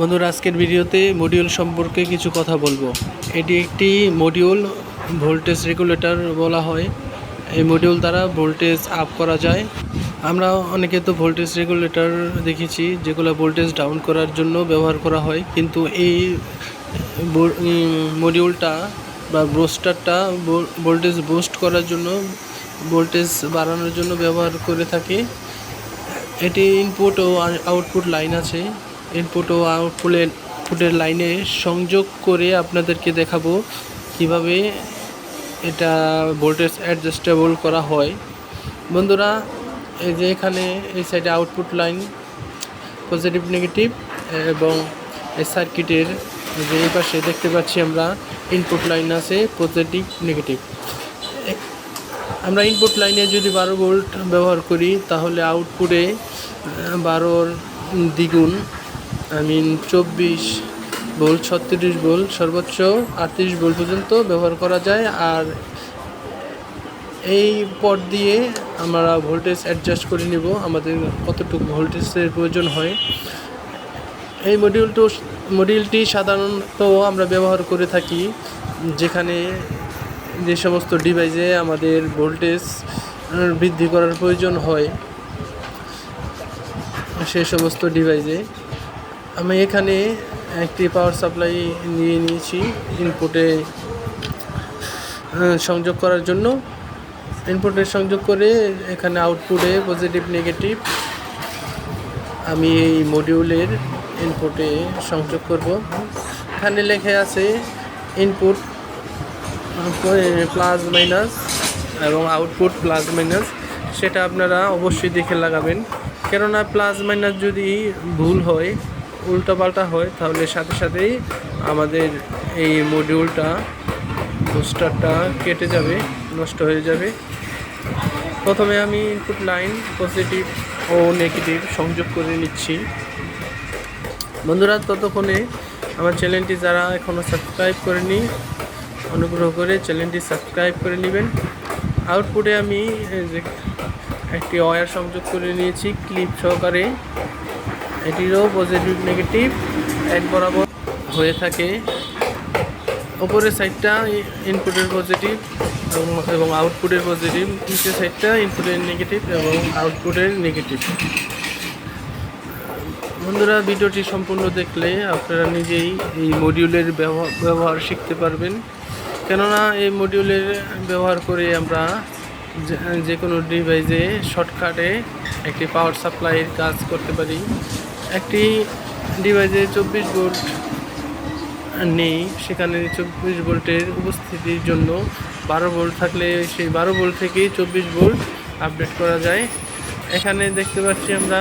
বন্ধুরা, আজকের ভিডিওতে মডিউল সম্পর্কে কিছু কথা বলব। এটি একটি মডিউল ভোল্টেজ রেগুলেটর বলা হয়। এই মডিউল দ্বারা ভোল্টেজ আপ করা যায়। আমরা অনেকে তো ভোল্টেজ রেগুলেটর দেখেছি, যেগুলো ভোল্টেজ ডাউন করার জন্য ব্যবহার করা হয়। কিন্তু এই মডিউলটা বা ব্রোস্টারটা ভোল্টেজ বুস্ট করার জন্য ভোল্টেজ বাড়ানোর জন্য ব্যবহার করে থাকি। এটি ইনপুট ও আউটপুট লাইন আছে। ইনপুট ও আউটপুটের লাইনে সংযোগ করে আপনাদেরকে দেখাবো কীভাবে এটা ভোল্টেজ অ্যাডজাস্টেবল করা হয়। বন্ধুরা, এই যে এখানে এই সাইডে আউটপুট লাইন পজিটিভ নেগেটিভ এবং এই সার্কিটের যে এই পাশে দেখতে পাচ্ছি আমরা ইনপুট লাইন আছে পজিটিভ নেগেটিভ আমরা ইনপুট লাইনে যদি বারো ভোল্ট ব্যবহার করি, তাহলে আউটপুটে বারোর দ্বিগুণ মিন চব্বিশ ভোল্ট ছত্রিশ ভোল্ট সর্বোচ্চ আটত্রিশ ভোল্ট পর্যন্ত ব্যবহার করা যায়। আর এই পট দিয়ে আমরা ভোল্টেজ অ্যাডজাস্ট করে নিব, আমাদের কতটুকু ভোল্টেজের প্রয়োজন হয়। এই মডিউলটো মডিউলটি সাধারণত আমরা ব্যবহার করে থাকি, যেখানে যে সমস্ত ডিভাইসে আমাদের ভোল্টেজ বৃদ্ধি করার প্রয়োজন হয়, সে সমস্ত ডিভাইসে আমি এখানে একটি পাওয়ার সাপ্লাই নিয়ে নিয়েছি ইনপুটে সংযোগ করার জন্য। ইনপুটে সংযোগ করে এখানে আউটপুটে পজিটিভ নেগেটিভ আমি এই মডিউলের ইনপুটে সংযোগ করব। এখানে লেখা আছে ইনপুট প্লাস মাইনাস এবং আউটপুট প্লাস মাইনাস সেটা আপনারা অবশ্যই দেখে লাগাবেন। কেননা প্লাস মাইনাস যদি ভুল হয় উল্টোপাল্টা হয়, তাহলে সাথে সাথেই আমাদের এই মডিউলটা বুস্টারটা কেটে যাবে, নষ্ট হয়ে যাবে। প্রথমে আমি ইনপুট লাইন পজিটিভ ও নেগেটিভ সংযোগ করে নিচ্ছি। বন্ধুরা, ততক্ষণে আমার চ্যানেলটি যারা এখনও সাবস্ক্রাইব করেনি, অনুগ্রহ করে চ্যানেলটি সাবস্ক্রাইব করে নেবেন। আউটপুটে আমি একটি ওয়্যার সংযোগ করে নিয়েছি ক্লিপ সহকারে। এটিরও পজিটিভ নেগেটিভ এক বরাবর হয়ে থাকে। ওপরের সাইডটা ইনপুটের পজিটিভ এবং আউটপুটের পজিটিভ নিচের সাইডটা ইনপুটের নেগেটিভ এবং আউটপুটের নেগেটিভ বন্ধুরা, ভিডিওটি সম্পূর্ণ দেখলে আপনারা নিজেই এই মডিউলের ব্যবহার শিখতে পারবেন। কেননা, এই মডিউলের ব্যবহার করে আমরা যে কোনো ডিভাইসে শর্টকাটে একটি পাওয়ার সাপ্লাইয়ের কাজ করতে পারি। একটি ডিভাইসে চব্বিশ ভোল্ট নেই, সেখানে চব্বিশ ভোল্টের উপস্থিতির জন্য বারো ভোল্ট থাকলে সেই বারো ভোল্ট থেকেই চব্বিশ ভোল্ট আপডেট করা যায়। এখানে দেখতে পাচ্ছি আমরা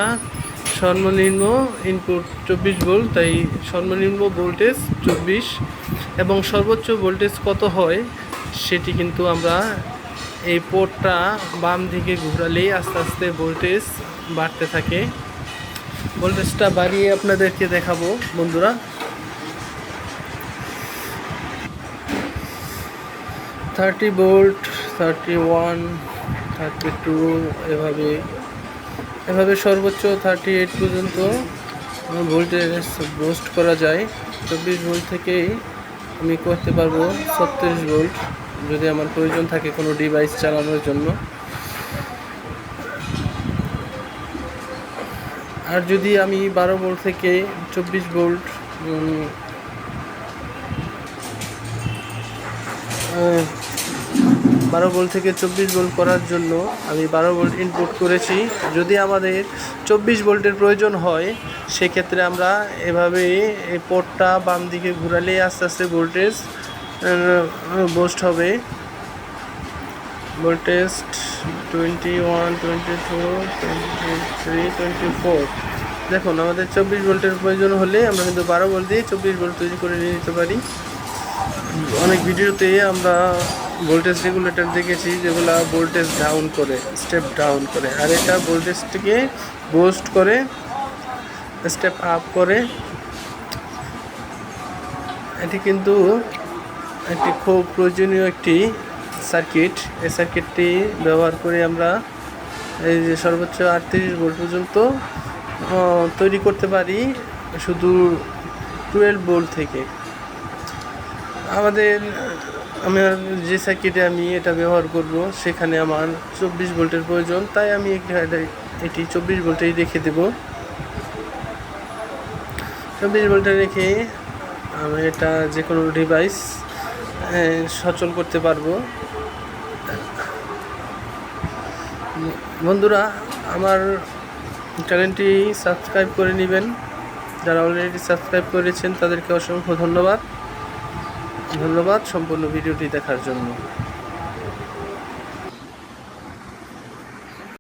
সর্বনিম্ন ইনপুট চব্বিশ ভোল্ট তাই সর্বনিম্ন ভোল্টেজ চব্বিশ এবং সর্বোচ্চ ভোল্টেজ কত হয় সেটি কিন্তু আমরা এই পোর্টটা বাম দিকে ঘুরালেই আস্তে আস্তে ভোল্টেজ বাড়তে থাকে। ভোল্টেজটা বাড়িয়ে আপনাদেরকে দেখাবো, বন্ধুরা। Thirty volt thirty one, thirty two, এভাবে। এভাবে সর্বোচ্চ থার্টি এইট পর্যন্ত ভোল্টেজ বুস্ট করা যায়। চব্বিশ ভোল্ট থেকেই আমি করতে পারব ছত্রিশ ভোল্ট যদি আমার প্রয়োজন থাকে কোনো ডিভাইস চালানোর জন্য। আর যদি আমি বারো ভোল্ট থেকে চব্বিশ আহ, বারো ভোল্ট থেকে চব্বিশ ভোল্ট করার জন্য আমি বারো ভোল্ট ইনপুট করেছি। যদি আমাদের চব্বিশ ভোল্টের প্রয়োজন হয় সেক্ষেত্রে আমরা এভাবে পোর্টটা বাম দিকে ঘুরালে আস্তে আস্তে ভোল্টেজ বোস্ট হবে। Two twenty three twenty four দেখুন, আমাদের চব্বিশ ভোল্টের প্রয়োজন হলে আমরা কিন্তু বারো ভোল্ট দিয়ে চব্বিশ ভোল্ট তৈরি করে নিয়ে নিতে পারি। অনেক ভিডিওতে আমরা ভোল্টেজ রেগুলেটর দেখেছি যেগুলা ভোল্টেজ ডাউন করে, স্টেপ ডাউন করে। আর এটা ভোল্টেজটিকে বুস্ট করে স্টেপ আপ করে। এটি কিন্তু একটি খুব প্রয়োজনীয় একটি সার্কিট এই সার্কিটটি ব্যবহার করে আমরা এই যে সর্বোচ্চ আটত্রিশ ভোল্ট পর্যন্ত তৈরি করতে পারি শুধু টুয়েলভ বোল্ট থেকে। আমাদের আমার যে সার্কিটে আমি এটা ব্যবহার করব, সেখানে আমার চব্বিশ ভোল্টের প্রয়োজন, তাই আমি এটি চব্বিশ ভোল্টেই রেখে দেব। চব্বিশ ভোল্টে রেখে আমি এটা যে কোনো ডিভাইস সচল করতে পারব। বন্ধুরা, আমার চ্যানেলটি সাবস্ক্রাইব করে নেবেন। যারা অলরেডি সাবস্ক্রাইব করেছেন, তাদেরকে অসংখ্য ধন্যবাদ। ধন্যবাদ সম্পূর্ণ ভিডিওটি দেখার জন্য।